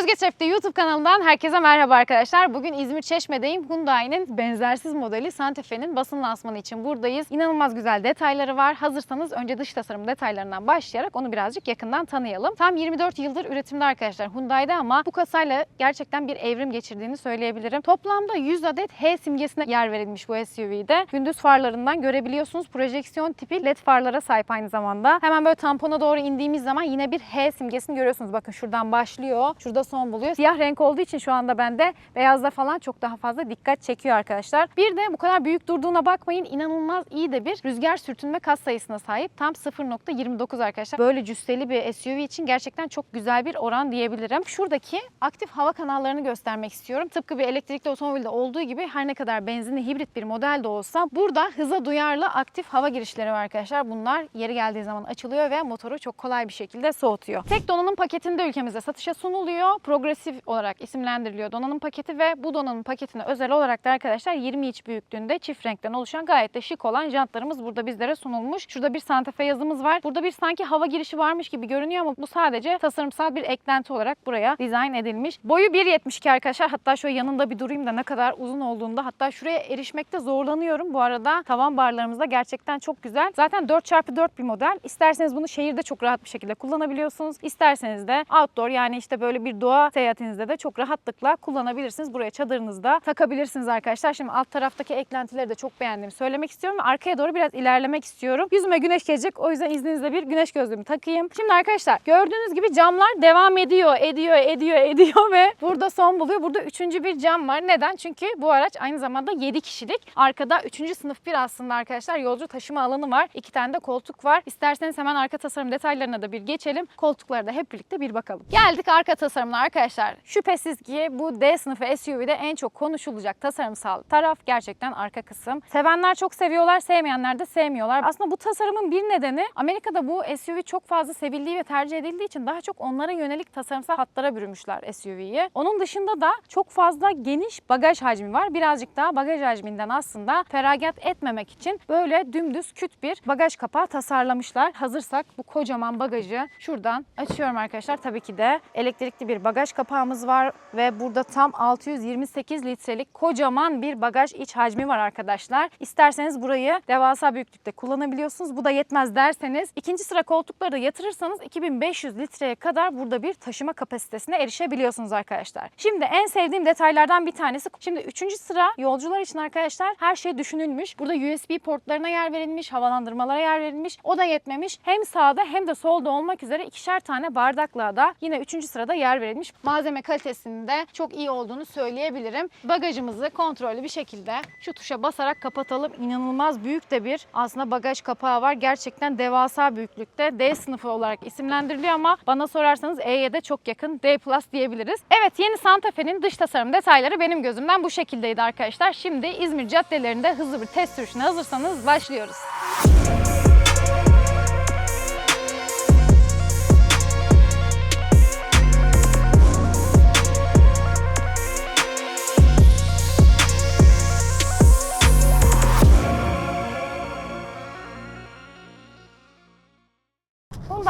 Özge Trafik'te YouTube kanalından herkese merhaba arkadaşlar. Bugün İzmir Çeşme'deyim. Hyundai'nin benzersiz modeli Santa Fe'nin basın lansmanı için buradayız. İnanılmaz güzel detayları var. Hazırsanız önce dış tasarım detaylarından başlayarak onu birazcık yakından tanıyalım. Tam 24 yıldır üretimde arkadaşlar Hyundai'de ama bu kasayla gerçekten bir evrim geçirdiğini söyleyebilirim. Toplamda 100 adet H simgesine yer verilmiş bu SUV'de. Gündüz farlarından görebiliyorsunuz. Projeksiyon tipi led farlara sahip aynı zamanda. Hemen böyle tampona doğru indiğimiz zaman yine bir H simgesini görüyorsunuz. Bakın şuradan başlıyor. Şurada son buluyor. Siyah renk olduğu için şu anda bende beyazda falan çok daha fazla dikkat çekiyor arkadaşlar. Bir de bu kadar büyük durduğuna bakmayın. inanılmaz iyi de bir rüzgar sürtünme kas sayısına sahip. Tam 0.29 arkadaşlar. Böyle cüsseli bir SUV için gerçekten çok güzel bir oran diyebilirim. Şuradaki aktif hava kanallarını göstermek istiyorum. Tıpkı bir elektrikli otomobilde olduğu gibi her ne kadar benzinli hibrit bir model de olsa burada hıza duyarlı aktif hava girişleri var arkadaşlar. Bunlar yeri geldiği zaman açılıyor ve motoru çok kolay bir şekilde soğutuyor. Tek donanım paketinde ülkemizde satışa sunuluyor. Progresif olarak isimlendiriliyor donanım paketi ve bu donanım paketine özel olarak da arkadaşlar 20 iç büyüklüğünde çift renkten oluşan gayet de şık olan jantlarımız burada bizlere sunulmuş. Şurada bir Santa Fe yazımız var. Burada bir sanki hava girişi varmış gibi görünüyor ama bu sadece tasarımsal bir eklenti olarak buraya dizayn edilmiş. Boyu 1.72 arkadaşlar. Hatta şöyle yanında bir durayım da ne kadar uzun olduğunda hatta şuraya erişmekte zorlanıyorum. Bu arada tavan barlarımız da gerçekten çok güzel. Zaten 4x4 bir model. İsterseniz bunu şehirde çok rahat bir şekilde kullanabiliyorsunuz. İsterseniz de outdoor yani işte böyle bir doğa seyahatinizde de çok rahatlıkla kullanabilirsiniz. Buraya çadırınızda takabilirsiniz arkadaşlar. Şimdi alt taraftaki eklentileri de çok beğendiğimi söylemek istiyorum arkaya doğru biraz ilerlemek istiyorum. Yüzüme güneş gelecek. O yüzden izninizle bir güneş gözlüğümü takayım. Şimdi arkadaşlar gördüğünüz gibi camlar devam ediyor, ediyor, ediyor, ediyor ve burada son buluyor. Burada üçüncü bir cam var. Neden? Çünkü bu araç aynı zamanda 7 kişilik. Arkada üçüncü sınıf bir aslında arkadaşlar yolcu taşıma alanı var. İki tane de koltuk var. İsterseniz hemen arka tasarım detaylarına da bir geçelim. Koltuklara da hep birlikte bir bakalım. Geldik arka tasarımına arkadaşlar. Şüphesiz ki bu D sınıfı SUV'de en çok konuşulacak tasarımsal taraf gerçekten arka kısım. Sevenler çok seviyorlar, sevmeyenler de sevmiyorlar. Aslında bu tasarımın bir nedeni Amerika'da bu SUV çok fazla sevildiği ve tercih edildiği için daha çok onlara yönelik tasarımsal hatlara bürümüşler SUV'yi. Onun dışında da çok fazla geniş bagaj hacmi var. Birazcık daha bagaj hacminden aslında feragat etmemek için böyle dümdüz küt bir bagaj kapağı tasarlamışlar. Hazırsak bu kocaman bagajı şuradan açıyorum arkadaşlar. Tabii ki de elektrikli bir bagaj kapağımız var ve burada tam 628 litrelik kocaman bir bagaj iç hacmi var arkadaşlar. İsterseniz burayı devasa büyüklükte kullanabiliyorsunuz. Bu da yetmez derseniz ikinci sıra koltukları da yatırırsanız 2500 litreye kadar burada bir taşıma kapasitesine erişebiliyorsunuz arkadaşlar. Şimdi en sevdiğim detaylardan bir tanesi. Şimdi üçüncü sıra yolcular için arkadaşlar her şey düşünülmüş. Burada USB portlarına yer verilmiş, havalandırmalara yer verilmiş. O da yetmemiş. Hem sağda hem de solda olmak üzere ikişer tane bardaklığa da yine üçüncü sırada yer verilmiş. Malzeme kalitesinin de çok iyi olduğunu söyleyebilirim. Bagajımızı kontrollü bir şekilde şu tuşa basarak kapatalım. İnanılmaz büyük de bir aslında bagaj kapağı var. Gerçekten devasa büyüklükte. D sınıfı olarak isimlendiriliyor ama bana sorarsanız E'ye de çok yakın D Plus diyebiliriz. Evet yeni Santa Fe'nin dış tasarım detayları benim gözümden bu şekildeydi arkadaşlar. Şimdi İzmir caddelerinde hızlı bir test sürüşüne hazırsanız başlıyoruz.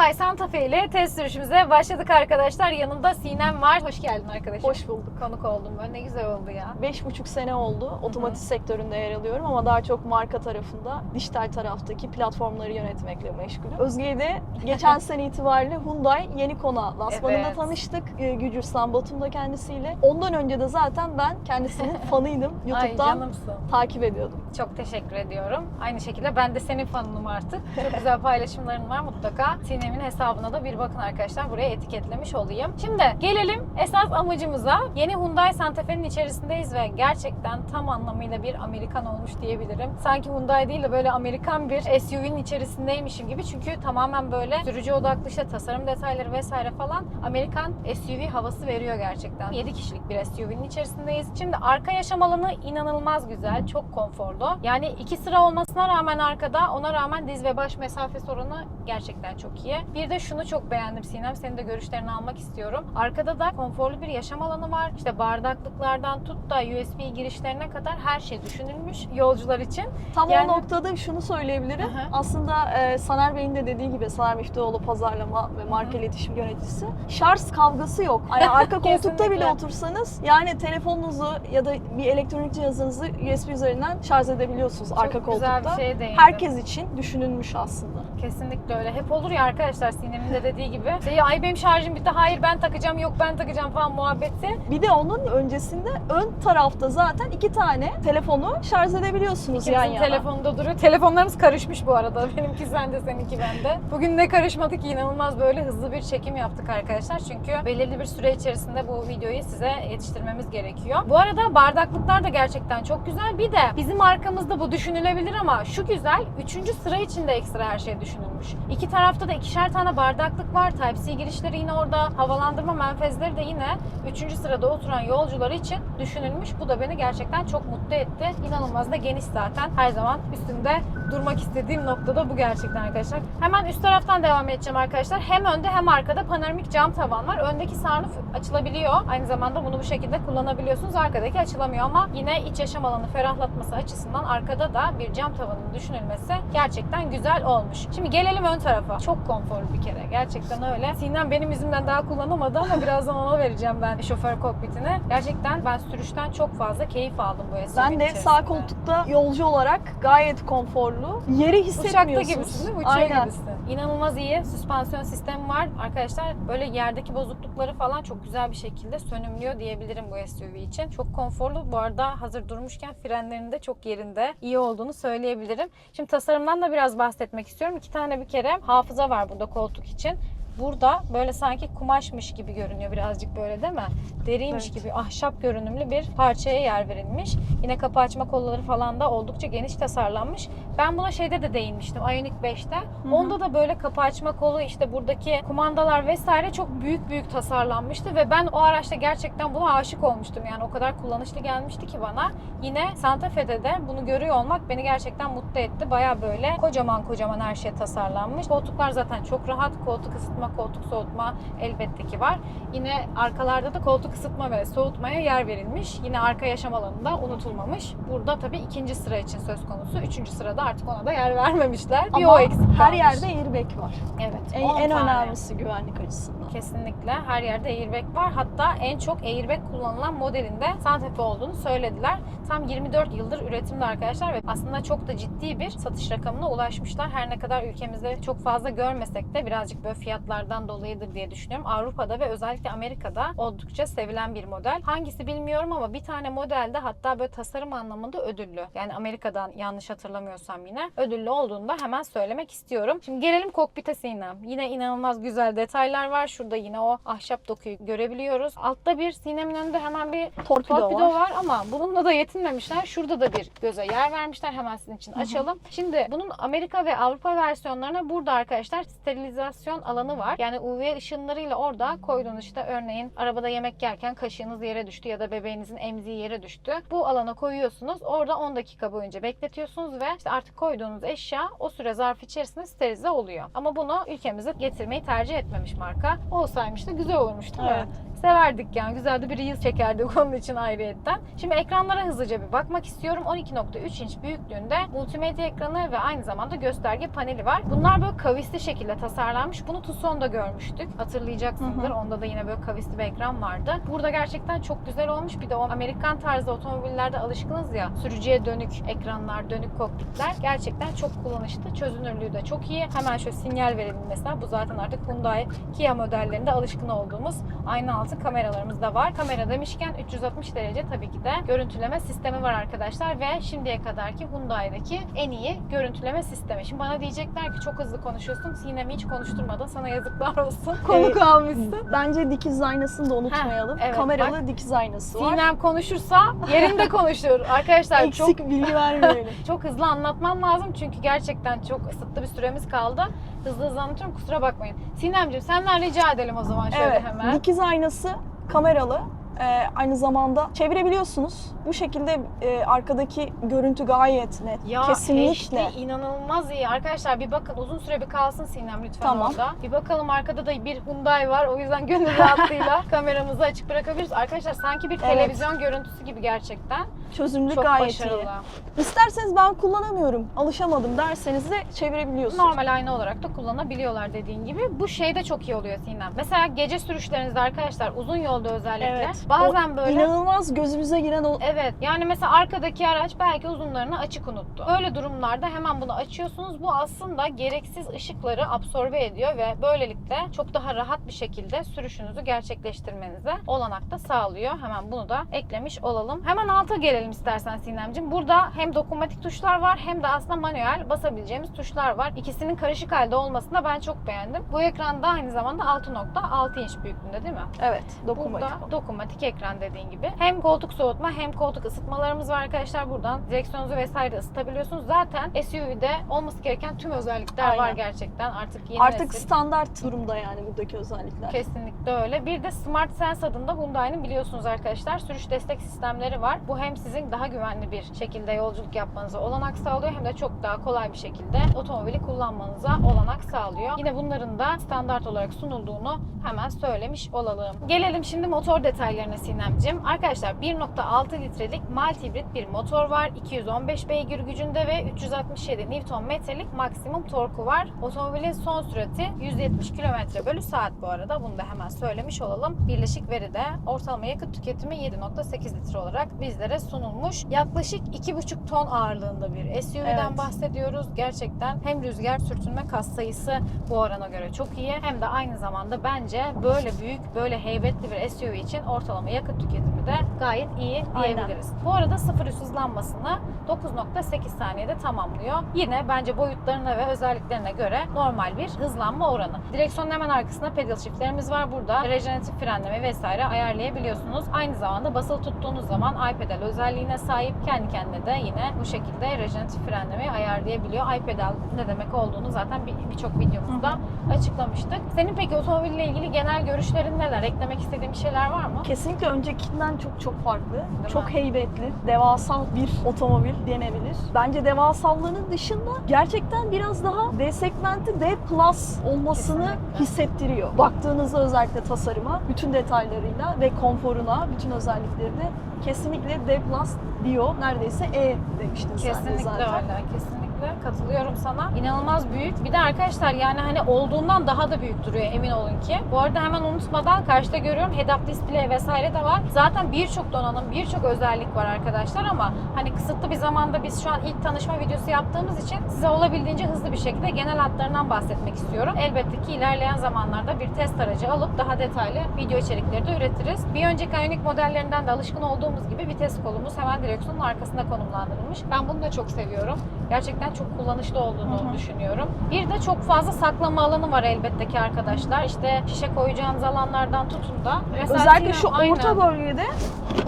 Hyundai Santa Fe ile test sürüşümüze başladık arkadaşlar. Yanımda Sinem var. Hoş geldin arkadaşım. Hoş bulduk. Konuk oldum böyle. Ne güzel oldu ya. Beş buçuk sene oldu. Otomotiv sektöründe yer alıyorum ama daha çok marka tarafında, dijital taraftaki platformları yönetmekle meşgulüm. Özge'yi de geçen sene itibariyle Hyundai yeni kona lansmanında Evet. tanıştık. Ee, Gücürstan Batum'da kendisiyle. Ondan önce de zaten ben kendisinin fanıydım. Ay YouTube'dan canımsın. takip ediyordum. Çok teşekkür ediyorum. Aynı şekilde ben de senin fanınım artık. Çok güzel paylaşımların var mutlaka. Sinem'in hesabına da bir bakın arkadaşlar. Buraya etiketlemiş olayım. Şimdi gelelim esas amacımıza. Yeni Hyundai Santa Fe'nin içerisindeyiz ve gerçekten tam anlamıyla bir Amerikan olmuş diyebilirim. Sanki Hyundai değil de böyle Amerikan bir SUV'nin içerisindeymişim gibi. Çünkü tamamen böyle sürücü odaklı işte tasarım detayları vesaire falan Amerikan SUV havası veriyor gerçekten. 7 kişilik bir SUV'nin içerisindeyiz. Şimdi arka yaşam alanı inanılmaz güzel, çok konforlu. Yani iki sıra olmasına rağmen arkada ona rağmen diz ve baş mesafe sorunu gerçekten çok iyi. Bir de şunu çok beğendim Sinem. Senin de görüşlerini almak istiyorum. Arkada da konforlu bir yaşam alanı var. İşte bardaklıklardan tut da USB girişlerine kadar her şey düşünülmüş yolcular için. Tam Yani- o noktada şunu söyleyebilirim. Hı hı. Aslında e, Saner Bey'in de dediği gibi Saner Müftüoğlu pazarlama ve marka iletişim yöneticisi. Şarj kavgası yok. Yani arka koltukta bile otursanız yani telefonunuzu ya da bir elektronik cihazınızı USB üzerinden şarj edebiliyorsunuz arka çok koltukta. güzel bir şeye değindin. Herkes için düşünülmüş aslında. Kesinlikle öyle. Hep olur ya arkadaşlar Sinem'in de dediği gibi. Şey, ay benim şarjım bitti. Hayır ben takacağım. Yok ben takacağım falan muhabbeti. Bir de onun öncesinde ön tarafta zaten iki tane telefonu şarj edebiliyorsunuz yan İkimizin yana. telefonda duruyor. Telefonlarımız karışmış bu arada. Benimki sende, seninki bende. Bugün ne karışmadık inanılmaz böyle hızlı bir çekim yaptık arkadaşlar. Çünkü belirli bir süre içerisinde bu videoyu size yetiştirmemiz gerekiyor. Bu arada bardaklıklar da gerçekten çok güzel. Bir de bizim arkamızda bu düşünülebilir ama şu güzel. Üçüncü sıra için de ekstra her şey emotional düşünülmüş. İki tarafta da ikişer tane bardaklık var. Type-C girişleri yine orada. Havalandırma menfezleri de yine üçüncü sırada oturan yolcular için düşünülmüş. Bu da beni gerçekten çok mutlu etti. İnanılmaz da geniş zaten. Her zaman üstünde durmak istediğim noktada bu gerçekten arkadaşlar. Hemen üst taraftan devam edeceğim arkadaşlar. Hem önde hem arkada panoramik cam tavan var. Öndeki sunroof açılabiliyor. Aynı zamanda bunu bu şekilde kullanabiliyorsunuz. Arkadaki açılamıyor ama yine iç yaşam alanı ferahlatması açısından arkada da bir cam tavanın düşünülmesi gerçekten güzel olmuş. Şimdi gelelim ön tarafa. Çok konforlu bir kere. Gerçekten öyle. Sinem benim yüzümden daha kullanamadı ama birazdan ona vereceğim ben şoför kokpitini. Gerçekten ben sürüşten çok fazla keyif aldım bu SUV'nin Ben de sağ içerisinde. koltukta yolcu olarak gayet konforlu. Yeri Uçakta hissetmiyorsunuz. gibisin değil mi? Uçuyor Aynen. gibisin. İnanılmaz iyi süspansiyon sistemi var. Arkadaşlar böyle yerdeki bozuklukları falan çok güzel bir şekilde sönümlüyor diyebilirim bu SUV için. Çok konforlu. Bu arada hazır durmuşken frenlerinin de çok yerinde iyi olduğunu söyleyebilirim. Şimdi tasarımdan da biraz bahsetmek istiyorum. İki tane bir kere hafıza var burada koltuk için. Burada böyle sanki kumaşmış gibi görünüyor birazcık böyle değil mi? Deriymiş Evet. gibi ahşap görünümlü bir parçaya yer verilmiş. Yine kapı açma kolları falan da oldukça geniş tasarlanmış. Ben buna şeyde de değinmiştim Ioniq 5'te. hı. Onda da böyle kapı açma kolu işte buradaki kumandalar vesaire çok büyük büyük tasarlanmıştı ve ben o araçta gerçekten buna aşık olmuştum. Yani o kadar kullanışlı gelmişti ki bana. Yine Santa Fe'de de bunu görüyor olmak beni gerçekten mutlu etti. Baya böyle kocaman kocaman her şey tasarlanmış. Koltuklar zaten çok rahat. Koltuk ısıtma, koltuk soğutma elbette ki var. Yine arkalarda da koltuk ısıtma ve soğutmaya yer verilmiş. Yine arka yaşam alanında unutulmamış. Burada tabii ikinci sıra için söz konusu. Üçüncü sırada artık ona da yer vermemişler. Bir Ama o eksik her kalmış. yerde airbag var. Evet. En, 10 en tane. önemlisi güvenlik açısından. Kesinlikle her yerde airbag var. Hatta en çok airbag kullanılan modelinde Santa Fe olduğunu söylediler. Tam 24 yıldır üretimde arkadaşlar ve aslında çok da ciddi bir satış rakamına ulaşmışlar. Her ne kadar ülkemizde çok fazla görmesek de birazcık böyle fiyatlardan dolayıdır diye düşünüyorum. Avrupa'da ve özellikle Amerika'da oldukça sevilen bir model. Hangisi bilmiyorum ama bir tane modelde hatta böyle tasarım anlamında ödüllü. Yani Amerika'dan yanlış hatırlamıyorsam yine ödüllü olduğunu da hemen söylemek istiyorum. Şimdi gelelim kokpite Sinem. Yine inanılmaz güzel detaylar var. Şurada yine o ahşap dokuyu görebiliyoruz. Altta bir Sinem'in önünde hemen bir Torpido, torpido var. var ama bununla da yetinmemişler. Şurada da bir göze yer vermişler. Hemen sizin için açalım. Şimdi bunun Amerika ve Avrupa versiyonlarına burada arkadaşlar sterilizasyon alanı var. Yani UV ışınlarıyla orada koyduğunuz işte örneğin arabada yemek yerken kaşığınız yere düştü ya da bebeğinizin emziği yere düştü. Bu alana koyuyorsunuz. Orada 10 dakika boyunca bekletiyorsunuz ve işte artık koyduğunuz eşya o süre zarfı içerisinde sterilize oluyor. Ama bunu ülkemize getirmeyi tercih etmemiş marka. Olsaymış da güzel olmuş değil mi? Evet. Severdik yani. Güzel de bir Reels çekerdik onun için ayrıyetten. Şimdi ekranlara hızlıca bir bakmak istiyorum. 12.3 inç büyüklüğünde multimedya ekranı ve aynı zamanda gösterge paneli var. Bunlar böyle kavisli şekilde tasarlanmış. Bunu Tucson'da görmüştük. Hatırlayacaksındır. Hı hı. Onda da yine böyle kavisli bir ekran vardı. Burada gerçekten çok güzel olmuş. Bir de o Amerikan tarzı otomobillerde alışkınız ya. Sürücüye dönük ekranlar, dönük kokpitler. Gerçekten çok kullanışlı. Çözünürlüğü de çok iyi. Hemen şöyle sinyal verelim mesela. Bu zaten artık Hyundai, Kia modellerinde alışkın olduğumuz ayna altı kameralarımız da var. Kamera demişken 360 derece tabii ki de görüntüleme sistemi var arkadaşlar ve şimdiye kadarki Hyundai'deki en iyi görüntüleme sistemi. Şimdi bana diyecekler ki çok hızlı konuşuyorsun. Sinem'i hiç konuşturmadın. Sana yazıklar olsun. Konuk Ee, almışsın. Bence dikiz aynasını da unutmayalım. evet, Kameralı dikiz aynası var. Sinem konuşursa yerinde konuşur. Arkadaşlar çok Eksik bilgi vermeyelim. çok hızlı anlatmam lazım çünkü gerçekten çok kısıtlı bir süremiz kaldı. Hızlı hızlı anlatıyorum kusura bakmayın. Sinemciğim senden rica edelim o zaman şöyle evet. hemen. Dikiz aynası kameralı. Ee, aynı zamanda çevirebiliyorsunuz. Bu şekilde e, arkadaki görüntü gayet net. Ya Kesinlikle. HD inanılmaz iyi. Arkadaşlar bir bakın uzun süre bir kalsın Sinem lütfen Tamam. orada. Bir bakalım arkada da bir Hyundai var. O yüzden gönül rahatlığıyla kameramızı açık bırakabiliriz. Arkadaşlar sanki bir Evet. televizyon görüntüsü gibi gerçekten. Çözünürlük Çok gayet başarılı. iyi. İsterseniz ben kullanamıyorum, alışamadım derseniz de çevirebiliyorsunuz. Normal ayna olarak da kullanabiliyorlar dediğin gibi. Bu şey de çok iyi oluyor Sinem. Mesela gece sürüşlerinizde arkadaşlar uzun yolda özellikle Evet. Bazen böyle inanılmaz gözümüze giren o Evet yani mesela arkadaki araç belki uzunlarını açık unuttu. Böyle durumlarda hemen bunu açıyorsunuz. Bu aslında gereksiz ışıkları absorbe ediyor ve böylelikle çok daha rahat bir şekilde sürüşünüzü gerçekleştirmenize olanak da sağlıyor. Hemen bunu da eklemiş olalım. Hemen alta gelelim istersen Sinemcim. Burada hem dokunmatik tuşlar var hem de aslında manuel basabileceğimiz tuşlar var. İkisinin karışık halde olmasını da ben çok beğendim. Bu ekranda aynı zamanda 6.6 inç büyüklüğünde değil mi? Evet, dokunmatik. Burada dokunmatik ekran dediğin gibi. Hem koltuk soğutma hem koltuk ısıtmalarımız var arkadaşlar. Buradan direksiyonunuzu vesaire ısıtabiliyorsunuz. Zaten SUV'de olması gereken tüm özellikler var Aynen. gerçekten. Artık yeni Artık nesil. standart durumda yani buradaki özellikler. Kesinlikle öyle. Bir de Smart Sense adında Hyundai'nin biliyorsunuz arkadaşlar sürüş destek sistemleri var. Bu hem sizin daha güvenli bir şekilde yolculuk yapmanıza olanak sağlıyor hem de çok daha kolay bir şekilde otomobili kullanmanıza olanak sağlıyor. Yine bunların da standart olarak sunulduğunu hemen söylemiş olalım. Gelelim şimdi motor detaylarına Sinemcim. Arkadaşlar 1.6 litrelik mild hibrit bir motor var. 215 beygir gücünde ve 367 Nm'lik maksimum torku var. Otomobilin son sürati 170 km bölü saat bu arada. Bunu da hemen söylemiş olalım. Birleşik veride ortalama yakıt tüketimi 7.8 litre olarak bizlere sunulmuş. Yaklaşık 2,5 ton ağırlığında bir SUV'den Evet. bahsediyoruz. Gerçekten hem rüzgar sürtünme kas sayısı bu orana göre çok iyi hem de aynı zamanda bence böyle büyük, böyle heybetli bir SUV için ortalama yakıt tüketimi de gayet iyi Aynen. diyebiliriz. Bu arada sıfır üst hızlanmasını 9.8 saniyede tamamlıyor. Yine bence boyutlarına ve özelliklerine göre normal bir hızlanma oranı. Direksiyonun hemen arkasında pedal shiftlerimiz var. Burada rejeneratif frenleme vesaire ayarlayabiliyorsunuz. Aynı zamanda basılı tuttuğunuz zaman iPedal özelliğine sahip. Kendi kendine de yine bu şekilde rejeneratif frenlemeyi ayarlayabiliyor. iPedal ne demek olduğunu zaten bir- birçok videomuzda açıklamıştık. Senin peki otomobille ilgili genel görüşlerin neler? Eklemek istediğin bir şeyler var mı? Kesinlikle öncekinden çok çok farklı. mi? çok heybetli, devasal bir otomobil denebilir. Bence devasallığının dışında gerçekten biraz daha D segmenti D plus olmasını Kesinlikle. hissettiriyor. Baktığınızda özellikle tasarıma, bütün detaylarıyla ve konforuna, bütün özelliklerine kesinlikle D plus diyor. Neredeyse E demiştin sen de Kesinlikle zaten. öyle. Kesinlikle katılıyorum sana. İnanılmaz büyük. Bir de arkadaşlar yani hani olduğundan daha da büyük duruyor emin olun ki. Bu arada hemen unutmadan karşıda görüyorum head-up display vesaire de var. Zaten birçok donanım, birçok özellik var arkadaşlar ama hani kısıtlı bir zamanda biz şu an ilk tanışma videosu yaptığımız için size olabildiğince hızlı bir şekilde genel hatlarından bahsetmek istiyorum. Elbette ki ilerleyen zamanlarda bir test aracı alıp daha detaylı video içerikleri de üretiriz. Bir önceki Ioniq modellerinden de alışkın olduğumuz gibi vites kolumuz hemen direksiyonun arkasında konumlandırılmış. Ben bunu da çok seviyorum. Gerçekten çok kullanışlı olduğunu Hı hı. düşünüyorum. Bir de çok fazla saklama alanı var elbette ki arkadaşlar. İşte şişe koyacağınız alanlardan tutun da. Mesela Özellikle şu Aynen. orta bölgede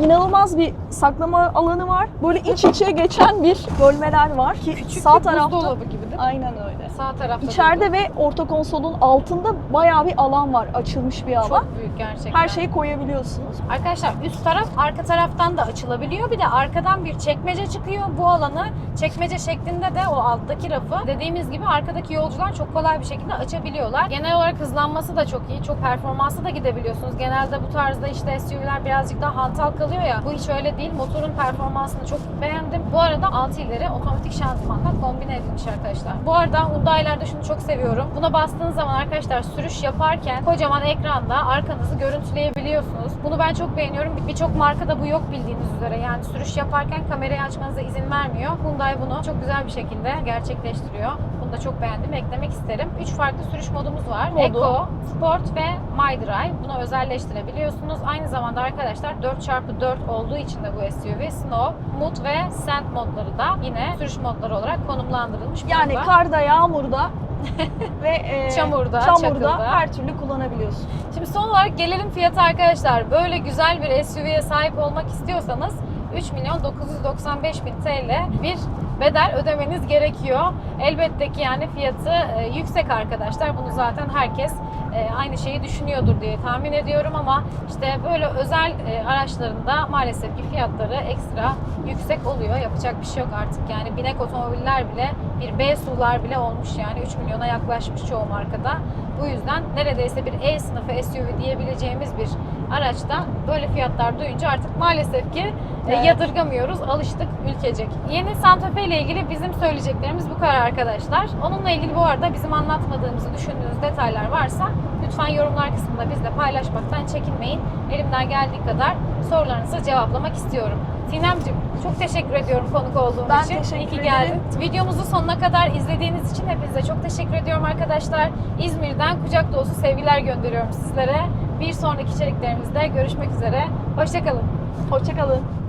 inanılmaz bir saklama alanı var. Böyle iç içe geçen bir bölmeler var ki Küçük sağ bir tarafta gibi değil mi? aynen öyle. Sağ tarafta İçeride ve orta konsolun altında bayağı bir alan var. Açılmış bir alan. çok büyük gerçekten. Her şeyi koyabiliyorsunuz. Arkadaşlar üst taraf arka taraftan da açılabiliyor. Bir de arkadan bir çekmece çıkıyor. Bu alanı çekmece şeklinde de o alttaki rafı dediğimiz gibi arkadaki yolcular çok kolay bir şekilde açabiliyorlar. Genel olarak hızlanması da çok iyi. Çok performanslı da gidebiliyorsunuz. Genelde bu tarzda işte SUV'ler birazcık daha hantal kalıyor ya. Bu hiç öyle değil. Motorun performansını çok beğendim. Bu arada 6 ileri otomatik şanzımanla kombine edilmiş arkadaşlar. Bu arada Hyundai'lerde şunu çok seviyorum. Buna bastığınız zaman arkadaşlar sürüş yaparken kocaman ekranda arkanızı görüntüleyebiliyorsunuz. Bunu ben çok beğeniyorum. Birçok markada bu yok bildiğiniz üzere. Yani sürüş yaparken kamerayı açmanıza izin vermiyor. Hyundai bunu çok güzel bir şekilde gerçekleştiriyor. Da çok beğendim. Eklemek isterim. 3 farklı sürüş modumuz var. Modu. Eco, Sport ve My Drive. Bunu özelleştirebiliyorsunuz. Aynı zamanda arkadaşlar 4x4 olduğu için de bu SUV Snow, Mud ve Sand modları da yine sürüş modları olarak konumlandırılmış. Yani burada. karda, yağmurda ve e, Çamurda, çamurda çakılda. her türlü kullanabiliyorsun. Şimdi son olarak gelelim fiyata arkadaşlar. Böyle güzel bir SUV'ye sahip olmak istiyorsanız 3 milyon 995 bin TL bir bedel ödemeniz gerekiyor. Elbette ki yani fiyatı e, yüksek arkadaşlar. Bunu zaten herkes e, aynı şeyi düşünüyordur diye tahmin ediyorum ama işte böyle özel e, araçlarında maalesef ki fiyatları ekstra yüksek oluyor. Yapacak bir şey yok artık. Yani binek otomobiller bile bir B SUV'lar bile olmuş yani 3 milyona yaklaşmış çoğu markada. Bu yüzden neredeyse bir E sınıfı SUV diyebileceğimiz bir araçta böyle fiyatlar duyunca artık maalesef ki e, Evet. yadırgamıyoruz. Alıştık ülkecek. Yeni Santa Fe ile ilgili bizim söyleyeceklerimiz bu kadar arkadaşlar. Onunla ilgili bu arada bizim anlatmadığımızı düşündüğünüz detaylar varsa lütfen yorumlar kısmında bizle paylaşmaktan çekinmeyin. Elimden geldiği kadar sorularınızı cevaplamak istiyorum. Sinemciğim çok teşekkür ediyorum konuk olduğun Ben için. teşekkür İyi ki geldin. Videomuzu sonuna kadar izlediğiniz için hepinize çok teşekkür ediyorum arkadaşlar. İzmir'den kucak dolusu sevgiler gönderiyorum sizlere. Bir sonraki içeriklerimizde görüşmek üzere. Hoşçakalın. Hoşçakalın.